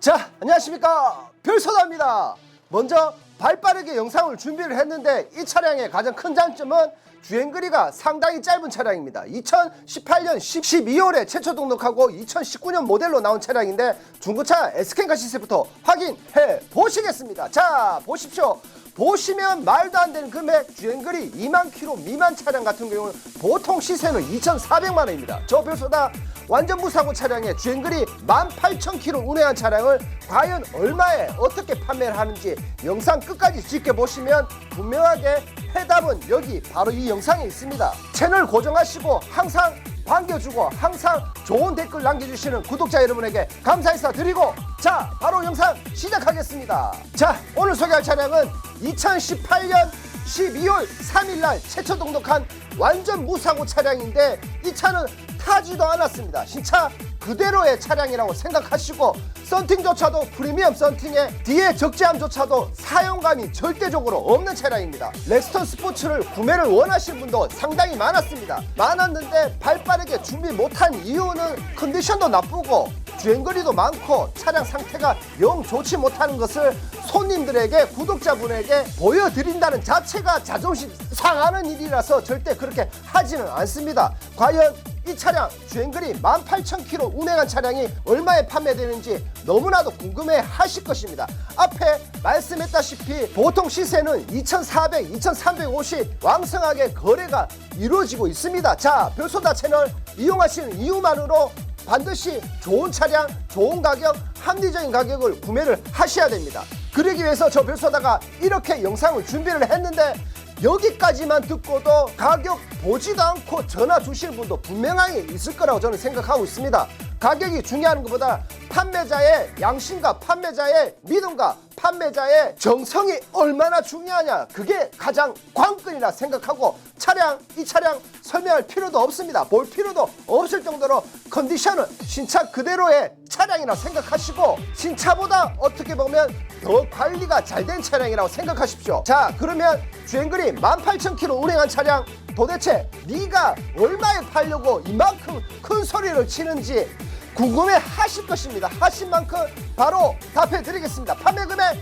자, 안녕하십니까. 별소다입니다. 먼저 발빠르게 영상을 준비를 했는데 이 차량의 가장 큰 장점은 주행거리가 상당히 짧은 차량입니다. 2018년 12월에 최초 등록하고 2019년 모델로 나온 차량인데 중고차 S캔 가시세부터 확인해 보시겠습니다. 자, 보십시오. 보시면 말도 안 되는 금액 주행거리 2만 킬로 미만 차량 같은 경우는 보통 시세는 2,400만 원입니다. 저 별소다 완전 무사고 차량의 주행거리 18,000km 운행한 차량을 과연 얼마에 어떻게 판매를 하는지 영상 끝까지 지켜보시면 분명하게 해답은 여기 바로 이 영상에 있습니다. 채널 고정하시고 항상 반겨주고 항상 좋은 댓글 남겨주시는 구독자 여러분에게 감사 인사 드리고 자 바로 영상 시작하겠습니다. 자 오늘 소개할 차량은 2018년 12월 3일날 최초 등록한 완전 무사고 차량인데 이 차는 타지도 않았습니다. 신차 그대로의 차량이라고 생각하시고 썬팅조차도 프리미엄 썬팅에 뒤에 적재함조차도 사용감이 절대적으로 없는 차량입니다. 렉스턴 스포츠를 구매를 원하시는 분도 상당히 많았습니다. 많았는데 발빠르게 준비 못한 이유는 컨디션도 나쁘고 주행거리도 많고 차량 상태가 영 좋지 못하는 것을 손님들에게 구독자분에게 보여드린다는 자체가 자존심 상하는 일이라서 절대 그렇게 하지는 않습니다. 과연 이 차량 주행거리 18,000km 운행한 차량이 얼마에 판매되는지 너무나도 궁금해 하실 것입니다. 앞에 말씀했다시피 보통 시세는 2,400, 2,350 왕성하게 거래가 이루어지고 있습니다. 자, 별소다 채널 이용하시는 이유만으로 반드시 좋은 차량, 좋은 가격, 합리적인 가격을 구매를 하셔야 됩니다. 그러기 위해서 저 별소다가 이렇게 영상을 준비를 했는데 여기까지만 듣고도 가격 보지도 않고 전화 주실 분도 분명하게 있을 거라고 저는 생각하고 있습니다. 가격이 중요한 것보다 판매자의 양심과 판매자의 믿음과 판매자의 정성이 얼마나 중요하냐 그게 가장 관건이라 생각하고 차량 이 차량 설명할 필요도 없습니다. 볼 필요도 없을 정도로 컨디션은 신차 그대로의 차량이라 생각하시고 신차보다 어떻게 보면 더 관리가 잘 된 차량이라고 생각하십시오. 자 그러면 주행거리 18,000km 운행한 차량 도대체 네가 얼마에 팔려고 이만큼 큰 소리를 치는지 궁금해 하실 것입니다. 하신 만큼 바로 답해 드리겠습니다. 판매 금액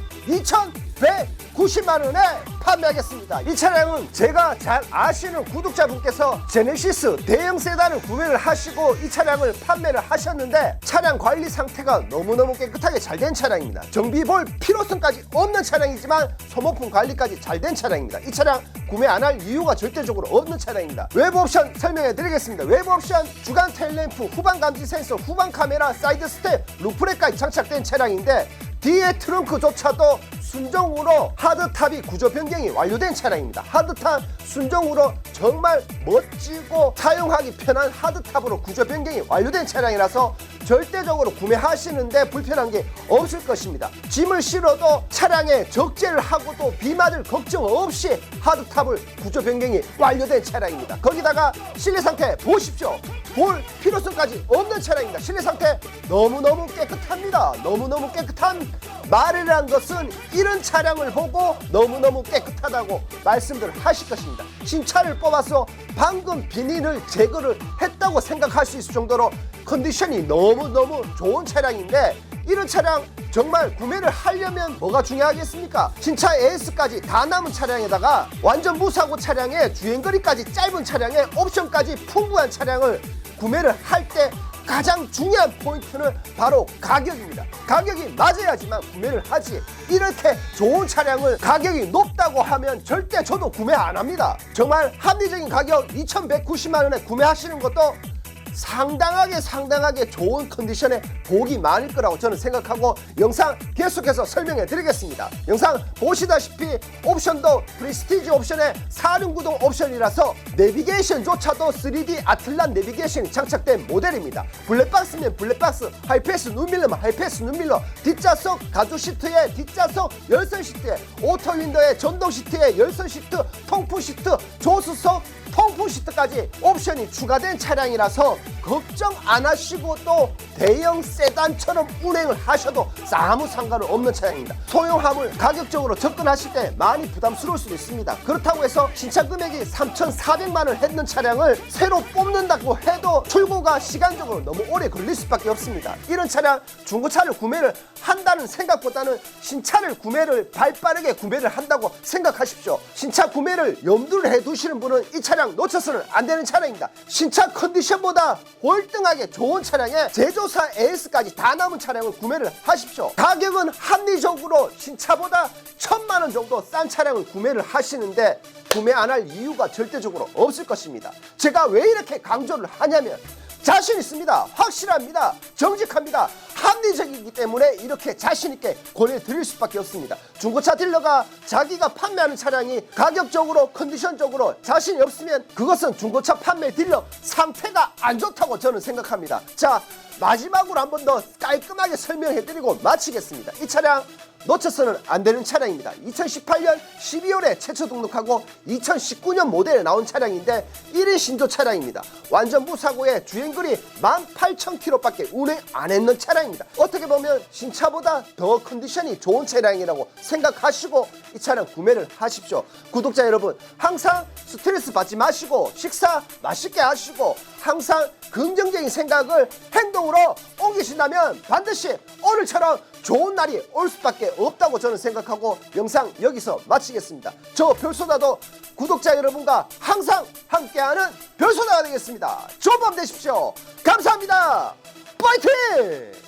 2,190만 원에 판매하겠습니다. 이 차량은 제가 잘 아시는 구독자분께서 제네시스 대형 세단을 구매를 하시고 이 차량을 판매를 하셨는데 차량 관리 상태가 너무너무 깨끗하게 잘 된 차량입니다. 정비 볼 필요성까지 없는 차량이지만 소모품 관리까지 잘 된 차량입니다. 이 차량 구매 안 할 이유가 절대적으로 없는 차량입니다. 외부 옵션 설명해 드리겠습니다. 외부 옵션 주간 테일램프, 후방 감지 센서, 후방 카메라, 사이드 스텝, 루프렉까지 장착된 차량인데 뒤에 트렁크조차도 순정으로 하드탑이 구조 변경이 완료된 차량입니다. 하드탑 순정으로 정말 멋지고 사용하기 편한 하드탑으로 구조 변경이 완료된 차량이라서 절대적으로 구매하시는데 불편한 게 없을 것입니다. 짐을 실어도 차량에 적재를 하고도 비 맞을 걱정 없이 하드탑을 구조 변경이 완료된 차량입니다. 거기다가 실내 상태 보십시오. 볼 필요성까지 없는 차량입니다. 실내 상태 너무너무 깨끗합니다. 너무너무 깨끗한 말이라는 것은 이런 차량을 보고 너무너무 깨끗하다고 말씀들 하실 것입니다. 신차를 뽑아서 방금 비닐을 제거를 했다고 생각할 수 있을 정도로 컨디션이 너무너무 좋은 차량인데 이런 차량 정말 구매를 하려면 뭐가 중요하겠습니까? 신차 AS까지 다 남은 차량에다가 완전 무사고 차량에 주행거리까지 짧은 차량에 옵션까지 풍부한 차량을 구매를 할 때 가장 중요한 포인트는 바로 가격입니다. 가격이 맞아야지만 구매를 하지. 이렇게 좋은 차량을 가격이 높다고 하면 절대 저도 구매 안 합니다. 정말 합리적인 가격 2,190만 원에 구매하시는 것도 상당하게 상당하게 좋은 컨디션의 복이 많을 거라고 저는 생각하고 영상 계속해서 설명해 드리겠습니다. 영상 보시다시피 옵션도 프리스티지 옵션의 4륜구동 옵션이라서 내비게이션조차도 3D 아틀란 내비게이션이 장착된 모델입니다. 블랙박스면 블랙박스, 하이패스 눈밀러면 하이패스 눈밀러, 뒷좌석 가죽 시트에 뒷좌석 열선 시트에 오토 윈도에 전동 시트에 열선 시트, 통풍 시트, 조수석 통풍 시트까지 옵션이 추가된 차량이라서 걱정 안 하시고 또 대형 세단처럼 운행을 하셔도 아무 상관은 없는 차량입니다. 소형화물 가격적으로 접근하실 때 많이 부담스러울 수도 있습니다. 그렇다고 해서 신차 금액이 3,400만 원을 했는 차량을 새로 뽑는다고 해도 출고가 시간적으로 너무 오래 걸릴 수밖에 없습니다. 이런 차량 중고차를 구매를 한다는 생각보다는 신차를 구매를 발빠르게 구매를 한다고 생각하십시오. 신차 구매를 염두를 해 두시는 분은 이 차량 놓쳐서는 안 되는 차량입니다. 신차 컨디션보다 월등하게 좋은 차량에 제조사 AS까지 다 남은 차량을 구매를 하십시오. 가격은 합리적으로 신차보다 천만 원 정도 싼 차량을 구매를 하시는데 구매 안 할 이유가 절대적으로 없을 것입니다. 제가 왜 이렇게 강조를 하냐면 자신 있습니다. 확실합니다. 정직합니다. 합리적이기 때문에 이렇게 자신 있게 권해드릴 수밖에 없습니다. 중고차 딜러가 자기가 판매하는 차량이 가격적으로 컨디션적으로 자신이 없으면 그것은 중고차 판매 딜러 상태가 안 좋다고 저는 생각합니다. 자 마지막으로 한 번 더 깔끔하게 설명해드리고 마치겠습니다. 이 차량 놓쳐서는 안 되는 차량입니다. 2018년 12월에 최초 등록하고 2019년 모델에 나온 차량인데 1인 신조 차량입니다. 완전 무사고에 주행거리 18,000km밖에 운행 안 했는 차량입니다. 어떻게 보면 신차보다 더 컨디션이 좋은 차량이라고 생각하시고 이 차량 구매를 하십시오. 구독자 여러분 항상 스트레스 받지 마시고 식사 맛있게 하시고 항상 긍정적인 생각을 행동으로 옮기신다면 반드시 오늘처럼 좋은 날이 올 수밖에 없다고 저는 생각하고 영상 여기서 마치겠습니다. 저 별소다도 구독자 여러분과 항상 함께하는 별소다가 되겠습니다. 좋은 밤 되십시오. 감사합니다. 파이팅!